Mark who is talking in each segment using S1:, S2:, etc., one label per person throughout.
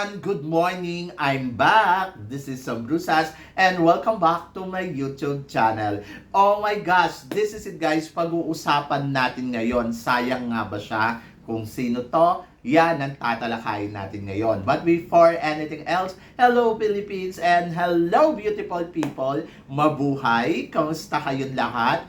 S1: everyone! Good morning! I'm back! This is Sam Brusas and welcome back to my YouTube channel. Oh my gosh! This is it guys, pag-uusapan natin ngayon. Sayang nga ba siya? Kung sino to? Yan ang tatalakayin natin ngayon. But before anything else, hello Philippines and hello beautiful people! Mabuhay! Kamusta kayong lahat?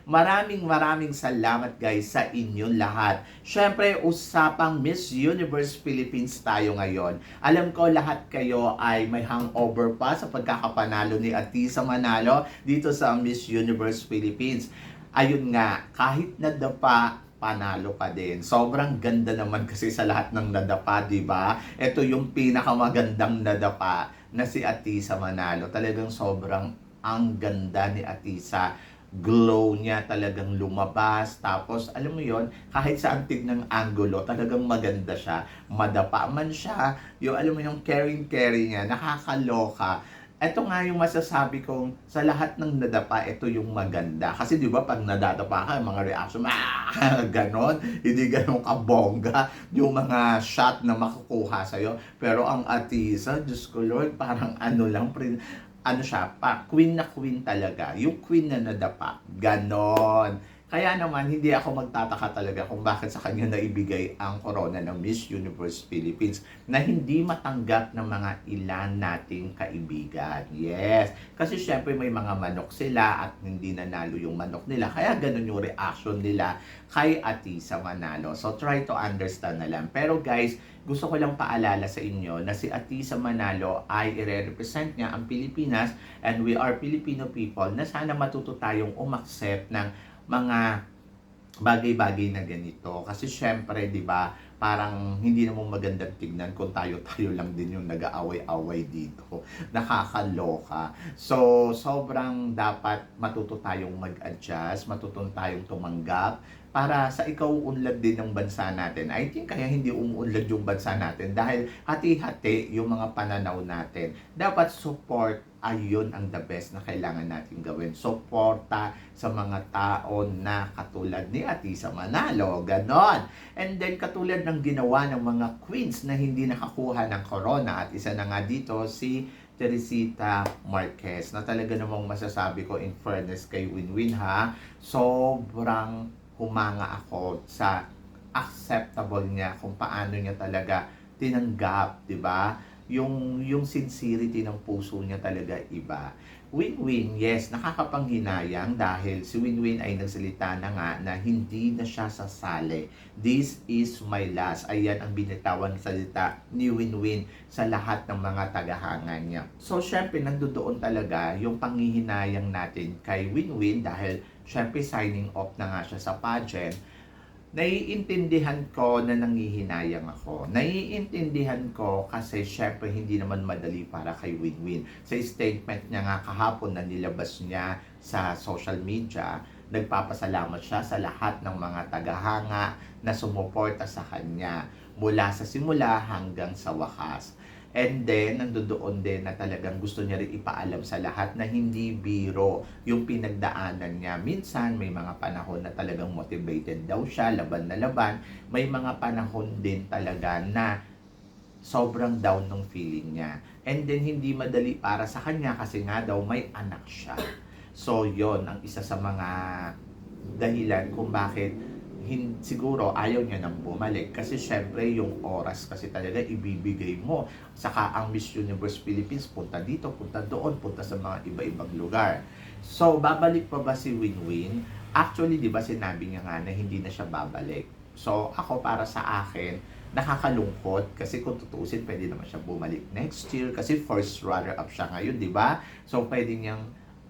S1: maraming maraming salamat guys sa inyo lahat. Syempre, usapang Miss Universe Philippines tayo ngayon. Alam ko lahat kayo ay may hangover pa sa pagkakapanalo ni Atisa Manalo dito sa Miss Universe Philippines. Ayun nga, kahit nadapa, panalo pa din. Sobrang ganda naman kasi sa lahat ng nadapa, di ba? Ito yung pinakamagandang nadapa na si Atisa Manalo. Talagang sobrang ang ganda ni Atisa glow niya talagang lumabas. Tapos, alam mo yon kahit sa antig ng angulo, talagang maganda siya. Madapa man siya. Yung, alam mo yung caring-caring niya, nakakaloka. Ito nga yung masasabi kong sa lahat ng nadapa, ito yung maganda. Kasi di ba pag nadadapa ka, mga reaction, ah, ganon, hindi ganon kabongga yung mga shot na makukuha sa'yo. Pero ang atisa, Diyos ko Lord, parang ano lang, ano siya, pa, queen na queen talaga. Yung queen na nadapa. Ganon. Kaya naman, hindi ako magtataka talaga kung bakit sa kanya naibigay ang corona ng Miss Universe Philippines na hindi matanggap ng mga ilan nating kaibigan. Yes. Kasi syempre may mga manok sila at hindi nanalo yung manok nila. Kaya ganun yung reaction nila kay Atisa Manalo. So try to understand na lang. Pero guys, gusto ko lang paalala sa inyo na si Atisa Manalo ay i-represent niya ang Pilipinas and we are Filipino people na sana matuto tayong umaccept ng mga bagay-bagay na ganito. Kasi syempre, di ba, parang hindi naman magandang tignan kung tayo-tayo lang din yung nag-aaway-away dito. Nakakaloka. So, sobrang dapat matuto tayong mag-adjust, matuto tayong tumanggap para sa ikaw unlad din ng bansa natin. I think kaya hindi umuunlad yung bansa natin dahil hati-hati yung mga pananaw natin. Dapat support ayun ang the best na kailangan natin gawin. Suporta sa mga tao na katulad ni Atisa Manalo. Ganon. And then katulad ng ginawa ng mga queens na hindi nakakuha ng corona at isa na nga dito si Teresita Marquez na talaga namang masasabi ko in fairness kay Winwin ha, sobrang humanga ako sa acceptable niya kung paano niya talaga tinanggap, 'di ba? Yung yung sincerity ng puso niya talaga iba. Win-win, yes, nakakapanghinayang dahil si Win-Win ay nagsalita na nga na hindi na siya sasali. This is my last. Ayan ang binitawan salita ni Win-Win sa lahat ng mga tagahanga niya. So, syempre, nandoon talaga yung panghihinayang natin kay Win-Win dahil syempre signing off na nga siya sa pageant naiintindihan ko na nangihinayang ako. Naiintindihan ko kasi syempre hindi naman madali para kay Win-Win. Sa statement niya nga kahapon na nilabas niya sa social media, nagpapasalamat siya sa lahat ng mga tagahanga na sumuporta sa kanya mula sa simula hanggang sa wakas. And then, nandoon din na talagang gusto niya rin ipaalam sa lahat na hindi biro yung pinagdaanan niya. Minsan, may mga panahon na talagang motivated daw siya, laban na laban. May mga panahon din talaga na sobrang down ng feeling niya. And then, hindi madali para sa kanya kasi nga daw may anak siya. So, yon ang isa sa mga dahilan kung bakit hin, siguro ayaw niya nang bumalik. Kasi syempre yung oras kasi talaga ibibigay mo. Saka ang Miss Universe Philippines punta dito, punta doon, punta sa mga iba-ibang lugar. So babalik pa ba si Win-Win? actually di ba sinabi niya nga na hindi na siya babalik? So ako para sa akin nakakalungkot. Kasi kung tutusin pwede naman siya bumalik next year. Kasi first runner up siya ngayon di ba? So pwede niyang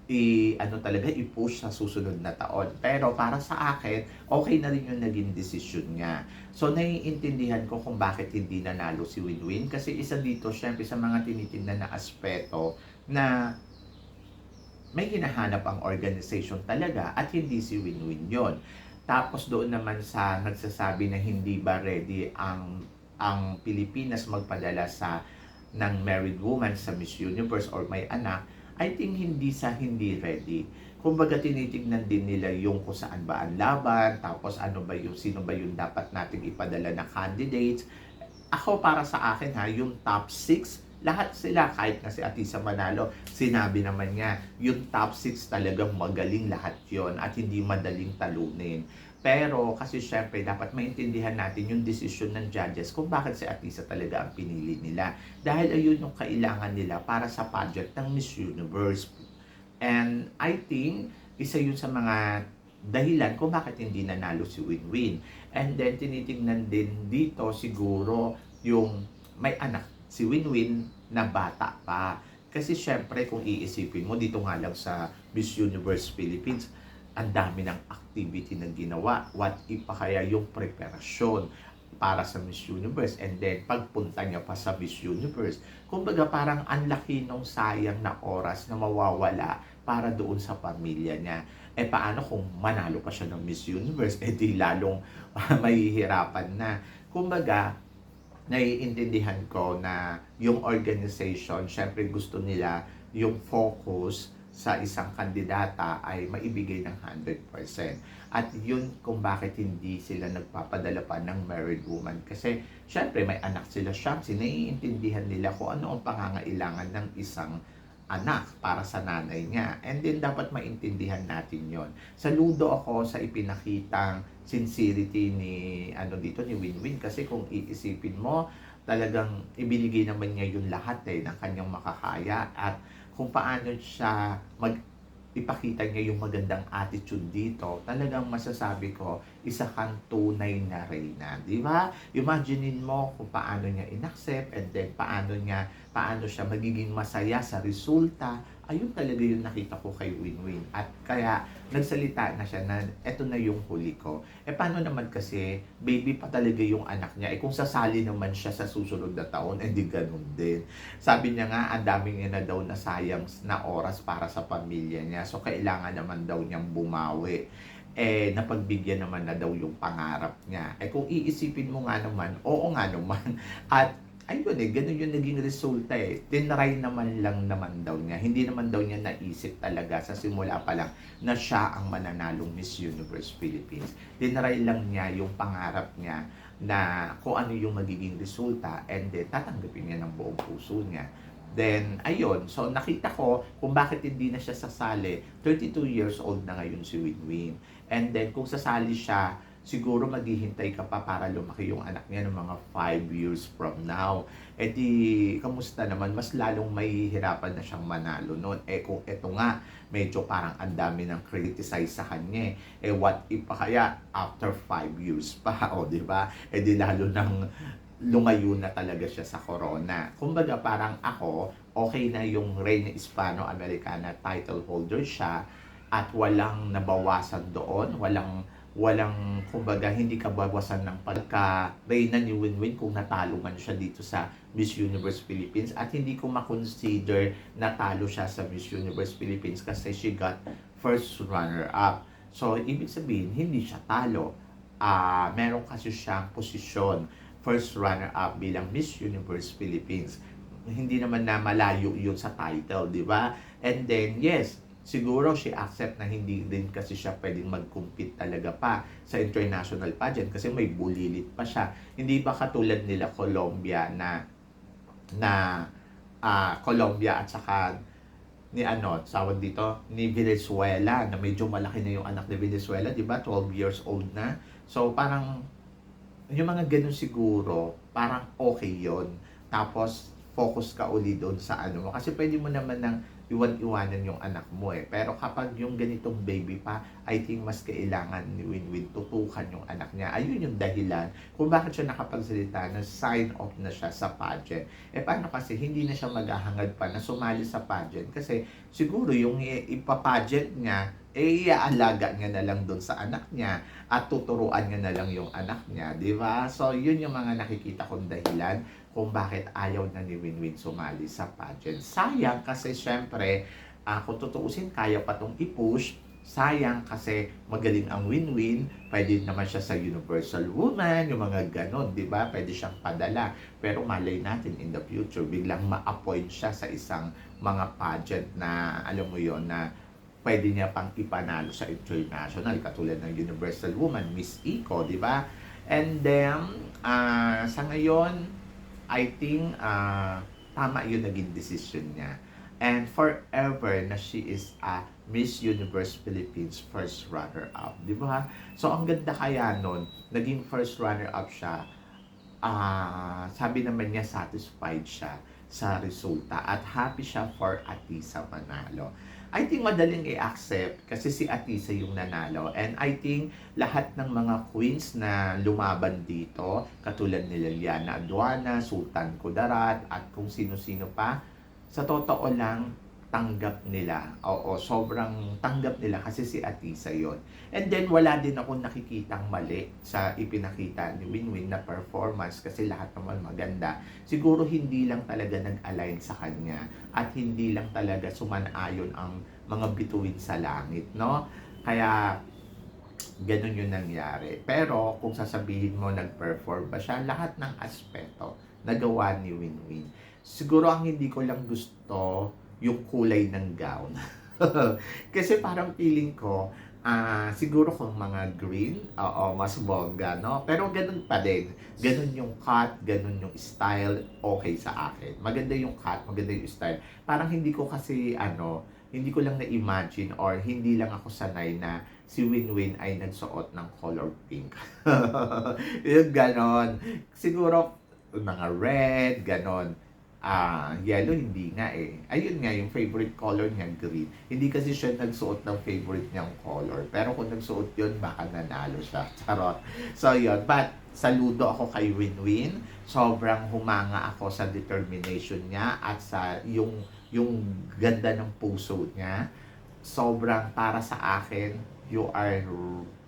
S1: i ano talaga i-push sa susunod na taon. Pero para sa akin, okay na rin yung naging decision niya. So naiintindihan ko kung bakit hindi nanalo si Winwin kasi isa dito syempre sa mga tinitingnan na aspeto na may hinahanap ang organization talaga at hindi si Win-Win yon. Tapos doon naman sa nagsasabi na hindi ba ready ang ang Pilipinas magpadala sa ng married woman sa Miss Universe or may anak, I think hindi sa hindi ready. Kumbaga tinitignan din nila yung kung saan ba ang laban, tapos ano ba yung sino ba yung dapat nating ipadala na candidates. Ako para sa akin ha, yung top 6 lahat sila, kahit na si Atisa Manalo, sinabi naman niya, yung top 6 talagang magaling lahat yon at hindi madaling talunin. Pero kasi syempre dapat maintindihan natin yung desisyon ng judges kung bakit si Atisa talaga ang pinili nila. Dahil ayun yung kailangan nila para sa pageant ng Miss Universe. And I think isa yun sa mga dahilan kung bakit hindi nanalo si Win-Win. And then tinitingnan din dito siguro yung may anak si Win-Win na bata pa. Kasi syempre kung iisipin mo dito nga lang sa Miss Universe Philippines, ang dami ng activity na ginawa. What if pa kaya yung preparasyon para sa Miss Universe and then pagpunta niya pa sa Miss Universe. Kumbaga parang ang laki nung sayang na oras na mawawala para doon sa pamilya niya. Eh paano kung manalo pa siya ng Miss Universe? Eh di lalong mahihirapan na. Kumbaga, naiintindihan ko na yung organization, syempre gusto nila yung focus sa isang kandidata ay maibigay ng 100%. At yun kung bakit hindi sila nagpapadala pa ng married woman. Kasi syempre may anak sila siya, naiintindihan nila kung ano ang pangangailangan ng isang anak para sa nanay niya. And then dapat maintindihan natin yon. Saludo ako sa ipinakitang sincerity ni ano dito ni Winwin kasi kung iisipin mo talagang ibinigay naman niya yung lahat eh ng kanyang makakaya at kung paano siya mag ipakita niya yung magandang attitude dito, talagang masasabi ko, isa kang tunay na reyna. Di ba? Imaginein mo kung paano niya inaccept and then paano niya, paano siya magiging masaya sa resulta. Ayun talaga yung nakita ko kay Win-Win. At kaya, nagsalita na siya na eto na yung huli ko. Eh paano naman kasi, baby pa talaga yung anak niya. Eh kung sasali naman siya sa susunod na taon, eh di ganun din. Sabi niya nga, ang daming niya na daw na sayang na oras para sa pamilya niya. So kailangan naman daw niyang bumawi eh napagbigyan naman na daw yung pangarap niya. Eh kung iisipin mo nga naman, oo nga naman. At ayun eh, ganun yung naging resulta eh. Tinry naman lang naman daw niya. Hindi naman daw niya naisip talaga sa simula pa lang na siya ang mananalong Miss Universe Philippines. Tinry lang niya yung pangarap niya na kung ano yung magiging resulta and then tatanggapin niya ng buong puso niya. Then, ayun. So, nakita ko kung bakit hindi na siya sasali. 32 years old na ngayon si Winwin. And then, kung sasali siya, siguro maghihintay ka pa para lumaki yung anak niya ng mga 5 years from now. E di, kamusta naman? Mas lalong mahihirapan na siyang manalo noon. Eh kung eto nga, medyo parang ang dami ng criticize sa kanya. Eh what if pa kaya after 5 years pa? O, di ba? Eh di lalo nang lumayo na talaga siya sa corona. Kumbaga parang ako, okay na yung Reina Hispano-Americana title holder siya at walang nabawasan doon, walang walang kumbaga hindi ka bawasan ng pagka Reyna ni Winwin kung natalo man siya dito sa Miss Universe Philippines at hindi ko ma-consider natalo siya sa Miss Universe Philippines kasi she got first runner up. So ibig sabihin hindi siya talo. Ah, meron kasi siyang posisyon first runner-up bilang Miss Universe Philippines. Hindi naman na malayo yun sa title, di ba? And then, yes, siguro she accept na hindi din kasi siya pwedeng mag-compete talaga pa sa international pageant kasi may bulilit pa siya. Hindi ba katulad nila Colombia na na uh, Colombia at saka ni ano, tawag dito, ni Venezuela na medyo malaki na yung anak ni Venezuela, di ba? 12 years old na. So parang yung mga ganun siguro, parang okay yon Tapos, focus ka uli doon sa ano mo. Kasi pwede mo naman nang iwan-iwanan yung anak mo eh. Pero kapag yung ganitong baby pa, I think mas kailangan ni Winwin tutukan yung anak niya. Ayun yung dahilan kung bakit siya nakapagsalita na sign off na siya sa pageant. Eh paano kasi hindi na siya maghahangad pa na sumali sa pageant? Kasi siguro yung ipapageant niya, eh iaalaga niya na lang doon sa anak niya at tuturuan niya na lang yung anak niya, di ba? So, yun yung mga nakikita kong dahilan kung bakit ayaw na ni Winwin sumali sa pageant. Sayang kasi syempre, ah, kung tutuusin, kaya pa tong i-push. Sayang kasi magaling ang win-win. Pwede naman siya sa Universal Woman, yung mga ganon, di ba? Pwede siyang padala. Pero malay natin in the future, biglang ma-appoint siya sa isang mga pageant na, alam mo yon na pwede niya pang ipanalo sa international katulad ng Universal Woman, Miss Eco, di ba? And then, ah, sa ngayon, I think ah, tama yun naging decision niya. And forever na she is a Miss Universe Philippines first runner-up, di ba? So, ang ganda kaya nun, naging first runner-up siya, ah sabi naman niya satisfied siya sa resulta at happy siya for Atisa Manalo. I think madaling i-accept kasi si Atisa yung nanalo. And I think lahat ng mga queens na lumaban dito katulad ni Liliana Aduana, Sultan Kudarat at kung sino-sino pa sa totoo lang tanggap nila. Oo, sobrang tanggap nila kasi si Atisa yon. And then wala din ako nakikitang mali sa ipinakita ni Winwin na performance kasi lahat naman maganda. Siguro hindi lang talaga nag-align sa kanya at hindi lang talaga sumanayon ang mga bituin sa langit, no? Kaya ganun yung nangyari. Pero kung sasabihin mo nag-perform ba siya, lahat ng aspeto nagawa ni Winwin. Siguro ang hindi ko lang gusto yung kulay ng gown. Kasi parang feeling ko, ah siguro kung mga green, oo, mas bongga, no? Pero ganun pa din. Ganun yung cut, ganun yung style, okay sa akin. Maganda yung cut, maganda yung style. Parang hindi ko kasi, ano, hindi ko lang na-imagine or hindi lang ako sanay na si Winwin ay nagsuot ng color pink. yung ganon. Siguro, mga red, ganon ah yellow hindi nga eh. Ayun nga yung favorite color niya green. Hindi kasi siya nagsuot ng favorite niyang color. Pero kung nagsuot yun, baka nanalo siya. Charot. So yun. But saludo ako kay Winwin. Sobrang humanga ako sa determination niya at sa yung yung ganda ng puso niya. Sobrang para sa akin, you are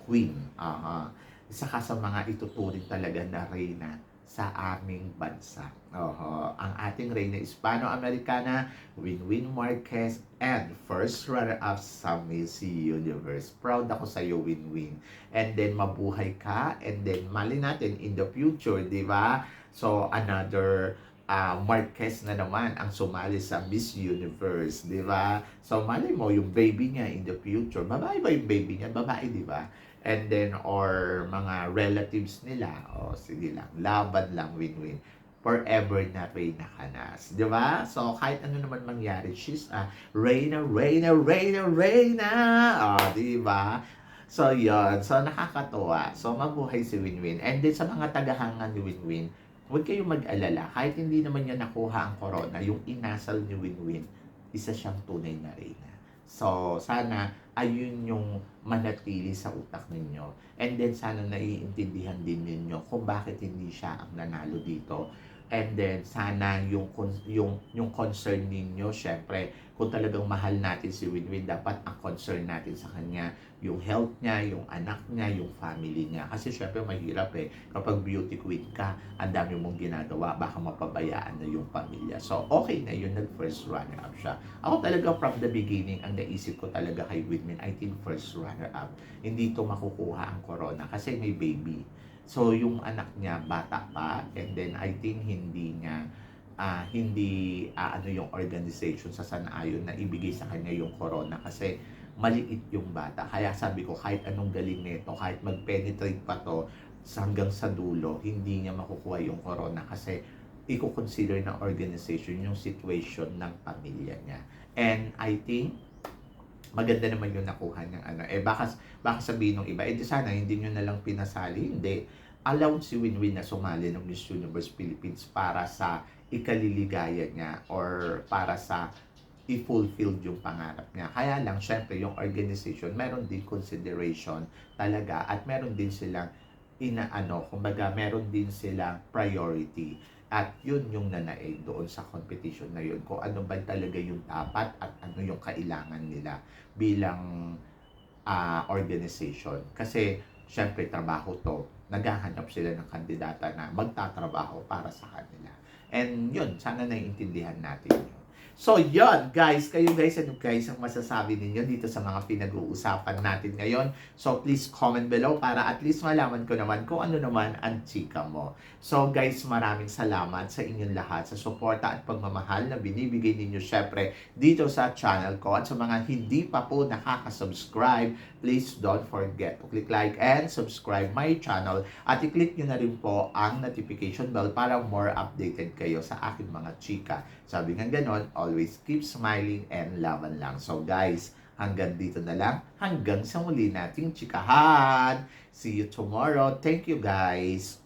S1: queen. Aha. Isa ka sa mga ituturing talaga na reyna sa aming bansa. Oho, ang ating Reyna Hispano-Americana, Winwin Marquez, and first runner-up sa Miss Universe. Proud ako sa iyo, Winwin. And then, mabuhay ka. And then, mali natin in the future, di ba? So, another uh, Marquez na naman ang sumali sa Miss Universe, di ba? So, mali mo, yung baby niya in the future, babae ba yung baby niya? Babae, di ba? And then, or mga relatives nila, oh, sige lang, laban lang, win-win. Forever na Reyna Canas. Di ba? So, kahit ano naman mangyari, she's a Reyna, Reyna, Reyna, Reyna! O, oh, di ba? So, yon So, nakakatuwa. So, mabuhay si Winwin. And then, sa mga tagahanga ni Winwin, huwag kayong mag-alala. Kahit hindi naman niya nakuha ang corona, yung inasal ni Winwin, isa siyang tunay na Reyna. So, sana ayun yung manatili sa utak ninyo. And then, sana naiintindihan din ninyo kung bakit hindi siya ang nanalo dito. And then, sana yung, yung, yung concern ninyo, syempre, kung talagang mahal natin si Winwin, dapat ang concern natin sa kanya, yung health niya, yung anak niya, yung family niya. Kasi syempre mahirap eh, kapag beauty queen ka, ang dami mong ginagawa, baka mapabayaan na yung pamilya. So, okay na yun, nag-first runner-up siya. Ako talaga from the beginning, ang naisip ko talaga kay Winwin, I think first runner-up. Hindi to makukuha ang corona kasi may baby. So, yung anak niya, bata pa, and then I think hindi niya uh, hindi uh, ano yung organization sa sanaayon na ibigay sa kanya yung corona kasi maliit yung bata. Kaya sabi ko, kahit anong galing nito, kahit mag-penetrate pa to hanggang sa dulo, hindi niya makukuha yung corona kasi i-consider ng organization yung situation ng pamilya niya. And I think, maganda naman yung nakuha ng ano. Eh, baka, baka sabihin ng iba, eh di sana hindi nyo na lang pinasali. Hindi. Allowed si Winwin na sumali ng Miss Universe Philippines para sa ikaliligaya niya or para sa i-fulfill yung pangarap niya. Kaya lang, syempre, yung organization, meron din consideration talaga at meron din silang inaano, kumbaga, meron din silang priority. At yun yung nanaig doon sa competition na yun. Kung ano ba talaga yung dapat at ano yung kailangan nila bilang uh, organization. Kasi, syempre, trabaho to. Naghahanap sila ng kandidata na magtatrabaho para sa kanila. And yun, sana naiintindihan natin yun. So, yon guys. Kayo guys, ano guys ang masasabi ninyo dito sa mga pinag-uusapan natin ngayon? So, please comment below para at least malaman ko naman kung ano naman ang chika mo. So, guys, maraming salamat sa inyong lahat sa suporta at pagmamahal na binibigay ninyo syempre dito sa channel ko. At sa mga hindi pa po nakaka-subscribe, please don't forget to click like and subscribe my channel at i-click nyo na rin po ang notification bell para more updated kayo sa aking mga chika. Sabi nga ganon, always keep smiling and laban lang. So guys, hanggang dito na lang. Hanggang sa muli nating chikahan. See you tomorrow. Thank you guys.